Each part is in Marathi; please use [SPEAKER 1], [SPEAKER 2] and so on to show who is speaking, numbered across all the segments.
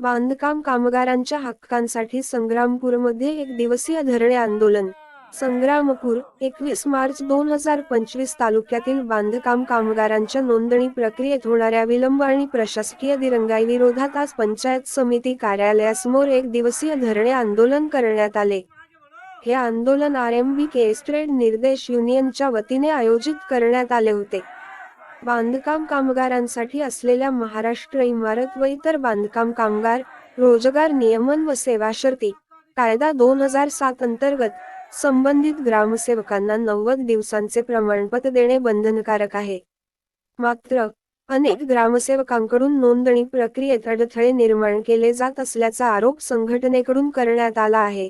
[SPEAKER 1] बांधकाम कामगारांच्या हक्कांसाठी संग्रामपूरमध्ये एक दिवसीय धरणे आंदोलन. संग्रामपूर एकवीस मार्च दोन हजार पंचवीस तालुक्यातील बांधकाम कामगारांच्या नोंदणी प्रक्रियेत होणाऱ्या विलंब आणि प्रशासकीय दिरंगाई विरोधात आज पंचायत समिती कार्यालयासमोर एक दिवसीय धरणे आंदोलन करण्यात आले. हे आंदोलन R M B K trade निर्देश युनियनच्या वतीने आयोजित करण्यात आले होते. बांधकाम कामगारांसाठी असलेल्या महाराष्ट्र इमारत व इतर बांधकाम कामगार रोजगार नियमन व सेवा शर्ती कायदा दोन हजार सात अंतर्गत संबंधित ग्रामसेवकांना नव्वद दिवसांचे प्रमाणपत्र देणे बंधनकारक आहे. मात्र अनेक ग्रामसेवकांकडून नोंदणी प्रक्रियेत अडथळे निर्माण केले जात असल्याचा आरोप संघटनेकडून करण्यात आला आहे.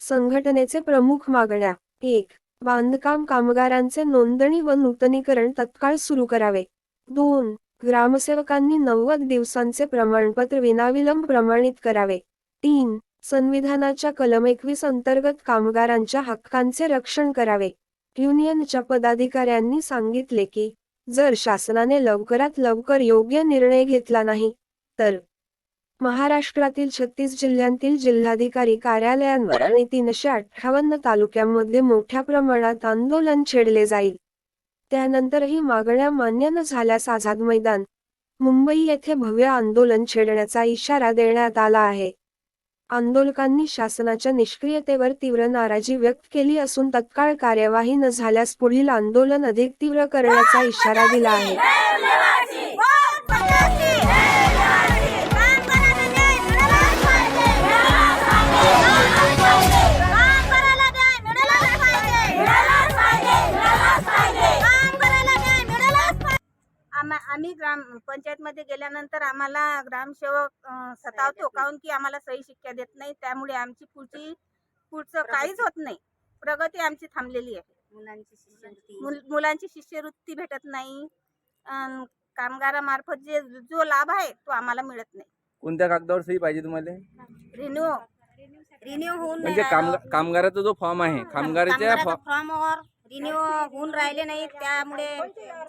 [SPEAKER 1] संघटनेचे प्रमुख मागण्या एक बांधकाम कामगारांचे नोंदणी व नूतनीकरण तत्काळ सुरू करावे. दोन ग्रामसेवकांनी नव्वद दिवसांचे प्रमाणपत्र विनाविलंब प्रमाणित करावे. तीन संविधानाच्या कलम एकवीस अंतर्गत कामगारांच्या हक्कांचे रक्षण करावे. युनियनच्या पदाधिकाऱ्यांनी सांगितले की जर शासनाने लवकरात लवकर योग्य निर्णय घेतला नाही तर महाराष्ट्रातील छत्तीस जिल्ह्यांतील जिल्हाधिकारी कार्यालयांवर आणि तीनशे अठ्ठावन्न तालुक्यांमध्ये मोठ्या प्रमाणात आंदोलन छेडले जाईल. त्यानंतरही मागण्या मान्य न झाल्यास आझाद मैदान मुंबई येथे भव्य आंदोलन छेडण्याचा इशारा देण्यात आला आहे. आंदोलकांनी शासनाच्या निष्क्रियतेवर तीव्र नाराजी व्यक्त केली असून तत्काळ कार्यवाही न झाल्यास पुढील आंदोलन अधिक तीव्र करण्याचा इशारा दिला आहे.
[SPEAKER 2] ग्राम पंचायतमध्ये गेल्यानंतर आम्हाला ग्रामसेवक सतावतो. काहून की आम्हाला सही शिक्क्या देत नाही. त्यामुळे आमची पुढची पुढचं काहीच होत नाही. प्रगती आमची थांबलेली आहे.
[SPEAKER 3] मुलांची शिष्यवृत्ती.
[SPEAKER 2] मुल- मुलांची शिष्यवृत्ती भेटत नाही. कामगारामार्फत जे जो लाभ आहे तो आम्हाला मिळत नाही.
[SPEAKER 4] कोणत्या कागदावर सही पाहिजे तुम्हाला?
[SPEAKER 2] रिन्यू.
[SPEAKER 3] रिन्यू होऊन
[SPEAKER 4] म्हणजे काम कामगाराचा जो फॉर्म आहे कामगाराच्या
[SPEAKER 3] फॉर्मवर रिन्यू होऊन राहिले नाही त्यामुळे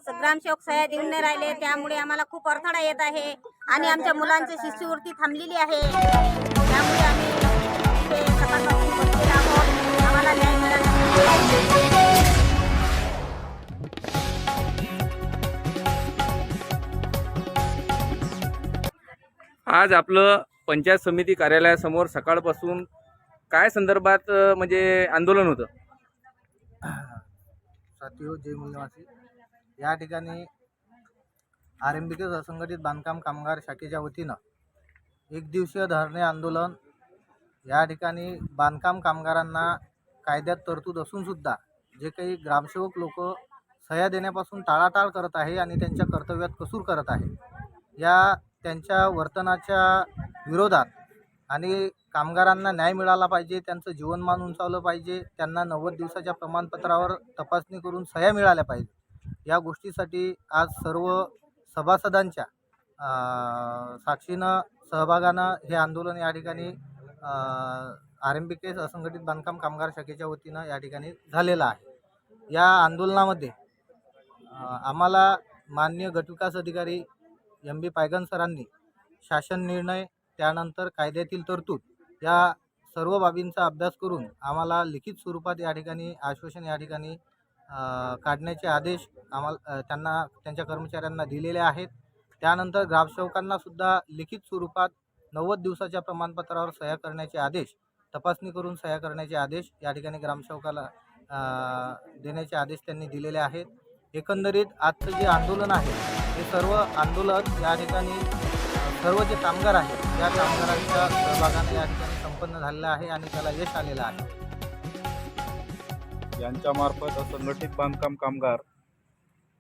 [SPEAKER 3] ग्रामसेवक सह्या देऊन नाही राहिले. त्यामुळे आम्हाला खूप अडथळा येत आहे. आणि आमच्या मुलांची शिष्यवृत्ती थांबलेली आहे. त्यामुळे आम्ही आम्हाला न्याय मिळाला.
[SPEAKER 4] आज आपलं पंचायत समिती कार्यालयासमोर सकाळपासून काय संदर्भात म्हणजे आंदोलन होतं?
[SPEAKER 5] साथियो जय मूल्यवासी. या ठिकाणी आर एम बी के असंघटित बांधकाम कामगार शाखेच्या वतीनं एक दिवसीय धरणे आंदोलन या ठिकाणी बांधकाम कामगारांना कायद्यात तरतूद असूनसुद्धा जे काही ग्रामसेवक लोक सह्या देण्यापासून टाळाटाळ करत आहे आणि त्यांच्या कर्तव्यात कसूर करत आहे या त्यांच्या वर्तनाच्या विरोधात आणि कामगारांना न्याय मिळाला पाहिजे त्यांचं जीवनमान उंचावलं पाहिजे त्यांना नव्वद दिवसाच्या प्रमाणपत्रावर तपासणी करून सह्या मिळाल्या पाहिजे. या गोष्टीसाठी आज सर्व सभासदांच्या साक्षीनं सहभागानं हे आंदोलन या ठिकाणी आर एम बी केस असंघटित बांधकाम कामगार शाखेच्या वतीनं या ठिकाणी झालेलं आहे. या आंदोलनामध्ये आम्हाला माननीय गटविकास अधिकारी एम बी पायगन सरांनी शासन निर्णय त्यानंतर कायद्यातील तरतूद या सर्व बाबींचा अभ्यास करून आम्हाला लिखित स्वरूपात या ठिकाणी आश्वासन या ठिकाणी काढण्याचे आदेश आम्हाला त्यांना त्यांच्या कर्मचाऱ्यांना दिलेले आहेत. त्यानंतर ग्रामसेवकांनासुद्धा लिखित स्वरूपात नव्वद दिवसाच्या प्रमाणपत्रावर सह्या करण्याचे आदेश तपासणी करून सह्या करण्याचे आदेश या ठिकाणी ग्रामसेवकाला देण्याचे आदेश त्यांनी दिलेले आहेत. एकंदरीत आजचं जे आंदोलन आहे हे सर्व आंदोलन या ठिकाणी सर्व जे कामगार आहेत त्या कामगारांच्या सहभागाने या ठिकाणी संपन्न झालेलं आहे आणि त्याला यश आलेलं आहे.
[SPEAKER 6] यांच्यामार्फत असंघटित बांधकाम कामगार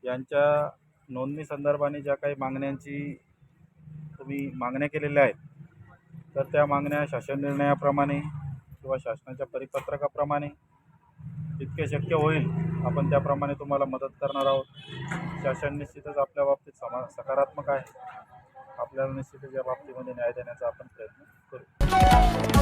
[SPEAKER 6] यांच्या नोंदणी संदर्भाने ज्या काही मागण्यांची तुम्ही मागण्या केलेल्या आहेत तर त्या मागण्या शासन निर्णयाप्रमाणे किंवा शासनाच्या परिपत्रकाप्रमाणे जितके शक्य होईल आपण त्याप्रमाणे तुम्हाला मदत करणार आहोत. शासन निश्चितच आपल्या बाबतीत समा सकारात्मक आहे. आपल्याला निश्चितच या बाबतीमध्ये न्याय देण्याचा आपण प्रयत्न करू.